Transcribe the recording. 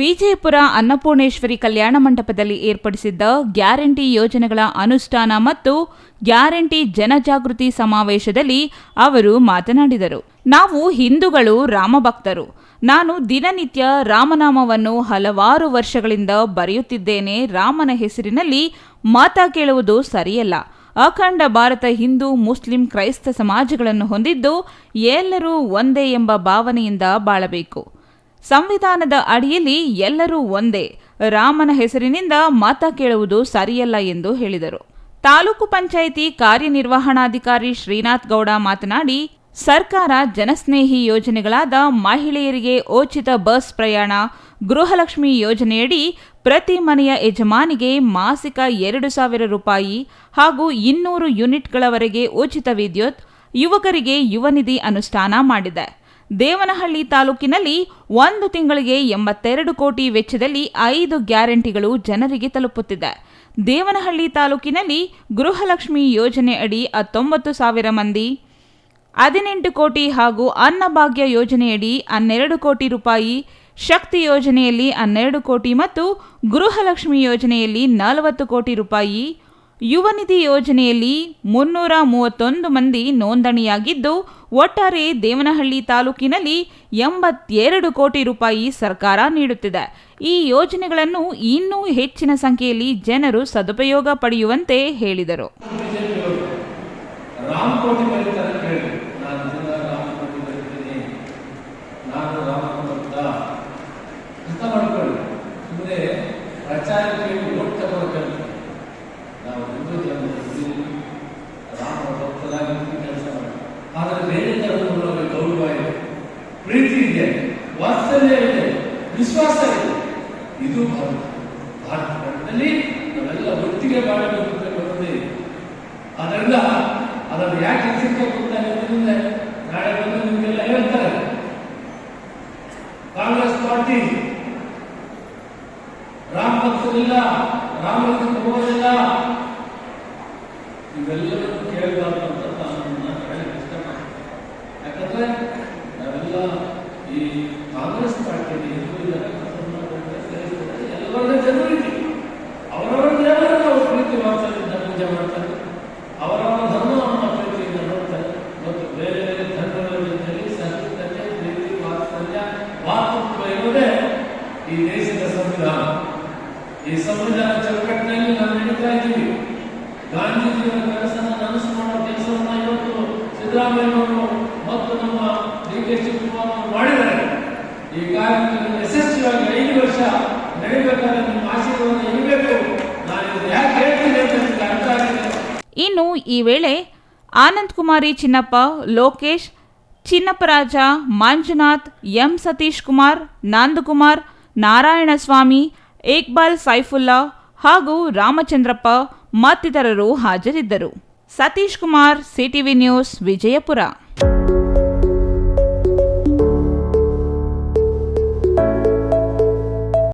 ವಿಜಯಪುರ ಅನ್ನಪೂರ್ಣೇಶ್ವರಿ ಕಲ್ಯಾಣ ಮಂಟಪದಲ್ಲಿ ಏರ್ಪಡಿಸಿದ್ದ ಗ್ಯಾರಂಟಿ ಯೋಜನೆಗಳ ಅನುಷ್ಠಾನ ಮತ್ತು ಗ್ಯಾರಂಟಿ ಜನಜಾಗೃತಿ ಸಮಾವೇಶದಲ್ಲಿ ಅವರು ಮಾತನಾಡಿದರು. ನಾವು ಹಿಂದೂಗಳು, ರಾಮಭಕ್ತರು. ನಾನು ದಿನನಿತ್ಯ ರಾಮನಾಮವನ್ನು ಹಲವಾರು ವರ್ಷಗಳಿಂದ ಬರೆಯುತ್ತಿದ್ದೇನೆ. ರಾಮನ ಹೆಸರಿನಲ್ಲಿ ಮಾತ ಕೇಳುವುದು ಸರಿಯಲ್ಲ. ಅಖಂಡ ಭಾರತ ಹಿಂದೂ, ಮುಸ್ಲಿಂ, ಕ್ರೈಸ್ತ ಸಮಾಜಗಳನ್ನು ಹೊಂದಿದ್ದು ಎಲ್ಲರೂ ಒಂದೇ ಎಂಬ ಭಾವನೆಯಿಂದ ಬಾಳಬೇಕು. ಸಂವಿಧಾನದ ಅಡಿಯಲ್ಲಿ ಎಲ್ಲರೂ ಒಂದೇ. ರಾಮನ ಹೆಸರಿನಿಂದ ಮತ ಕೇಳುವುದು ಸರಿಯಲ್ಲ ಎಂದು ಹೇಳಿದರು. ತಾಲೂಕು ಪಂಚಾಯಿತಿ ಕಾರ್ಯನಿರ್ವಹಣಾಧಿಕಾರಿ ಶ್ರೀನಾಥ್ ಗೌಡ ಮಾತನಾಡಿ, ಸರ್ಕಾರ ಜನಸ್ನೇಹಿ ಯೋಜನೆಗಳಾದ ಮಹಿಳೆಯರಿಗೆ ಓಚಿತ ಬಸ್ ಪ್ರಯಾಣ, ಗೃಹಲಕ್ಷ್ಮಿ ಯೋಜನೆಯಡಿ ಪ್ರತಿ ಮನೆಯ ಯಜಮಾನಿಗೆ ಮಾಸಿಕ ಎರಡು ಸಾವಿರ ರೂಪಾಯಿ ಹಾಗೂ ಇನ್ನೂರು ಯೂನಿಟ್ಗಳವರೆಗೆ ಉಚಿತ ವಿದ್ಯುತ್ ಯುವಕರಿಗೆ ಯುವನಿಧಿ ಅನುಷ್ಠಾನ ಮಾಡಿದೆ. ದೇವನಹಳ್ಳಿ ತಾಲೂಕಿನಲ್ಲಿ ಒಂದು ತಿಂಗಳಿಗೆ ಎಂಬತ್ತೆರಡು ಕೋಟಿ ವೆಚ್ಚದಲ್ಲಿ ಐದು ಗ್ಯಾರಂಟಿಗಳು ಜನರಿಗೆ ತಲುಪುತ್ತಿದೆ. ದೇವನಹಳ್ಳಿ ತಾಲೂಕಿನಲ್ಲಿ ಗೃಹಲಕ್ಷ್ಮಿ ಯೋಜನೆ ಅಡಿ ಹತ್ತೊಂಬತ್ತು ಸಾವಿರ ಮಂದಿ, ಹದಿನೆಂಟು ಕೋಟಿ ಹಾಗೂ ಅನ್ನಭಾಗ್ಯ ಯೋಜನೆಯಡಿ ಹನ್ನೆರಡು ಕೋಟಿ ರೂಪಾಯಿ, ಶಕ್ತಿ ಯೋಜನೆಯಲ್ಲಿ ಹನ್ನೆರಡು ಕೋಟಿ ಮತ್ತು ಗೃಹಲಕ್ಷ್ಮಿ ಯೋಜನೆಯಲ್ಲಿ ನಲವತ್ತು ಕೋಟಿ ರೂಪಾಯಿ ಯುವ ನಿಧಿ ಯೋಜನೆಯಲ್ಲಿ ಮುನ್ನೂರ ಮೂವತ್ತೊಂದು ಮಂದಿ ನೋಂದಣಿಯಾಗಿದ್ದು, ಒಟ್ಟಾರೆ ದೇವನಹಳ್ಳಿ ತಾಲೂಕಿನಲ್ಲಿ ಎಂಬತ್ತೆರಡು ಕೋಟಿ ರೂಪಾಯಿ ಸರ್ಕಾರ ನೀಡುತ್ತಿದೆ. ಈ ಯೋಜನೆಗಳನ್ನು ಇನ್ನೂ ಹೆಚ್ಚಿನ ಸಂಖ್ಯೆಯಲ್ಲಿ ಜನರು ಸದುಪಯೋಗ ಪಡೆಯುವಂತೆ ಹೇಳಿದರು. ನಾನು ವಾತ್ಸಲ್ಯ ವಿಶ್ವಾಸ ಇದೆ. ಇದು ಭಾರತ. ಭಾರತದಲ್ಲಿ ನಾವೆಲ್ಲ ಒಟ್ಟಿಗೆ ಮಾಡಬೇಕು ಅಂತ ಬರ್ತದೆ ಅದರಿಂದ ಅದನ್ನು ಯಾಕೆ ಗೊತ್ತಾಗುತ್ತೆ ನಾಳೆ ಬಂದು ನಿಮಗೆಲ್ಲ ಹೇಳ್ತಾರೆ. ಕಾಂಗ್ರೆಸ್ ಪಾರ್ಟಿ, ರಾಮ ಭಕ್ತರಿಲ್ಲ ರಾಮನಿಗೆ ಹೋಗೋದಿಲ್ಲ ಈ ದೇಶದ ಸಂವಿಧಾನ. ಈ ಸಂವಿಧಾನ ಚೌಕಟ್ಟಿನಲ್ಲಿ ನಾವು ಇದ್ದೀವಿ. ಗಾಂಧೀಜಿಯವರ ಮತ್ತು ನಮ್ಮ ಡಿ ಕೆ ಶಿವಕುಮಾರ್ ಮಾಡಿದ್ದಾರೆ. ಈ ವರ್ಷ ಆಶೀರ್ವಾದ ಇರಬೇಕು. ನಾನು ಯಾಕೆ ಹೇಳ್ತೀನಿ ಅಂತ ನಿಮಗೆ ಇನ್ನು ಈ ವೇಳೆ ಆನಂದ್ ಕುಮಾರಿ ಚಿನ್ನಪ್ಪ, ಲೋಕೇಶ್ ಚಿನ್ನಪ್ಪರಾಜ ಮಂಜುನಾಥ್, ಎಂ ಸತೀಶ್ ಕುಮಾರ್, ನಂದಕುಮಾರ್ ನಾರಾಯಣಸ್ವಾಮಿ ಏಕ್ಬಾಲ್ ಸೈಫುಲ್ಲಾ ಹಾಗೂ ರಾಮಚಂದ್ರಪ್ಪ ಮತ್ತಿತರರು ಹಾಜರಿದ್ದರು. Satish Kumar CTV news Vijayapura.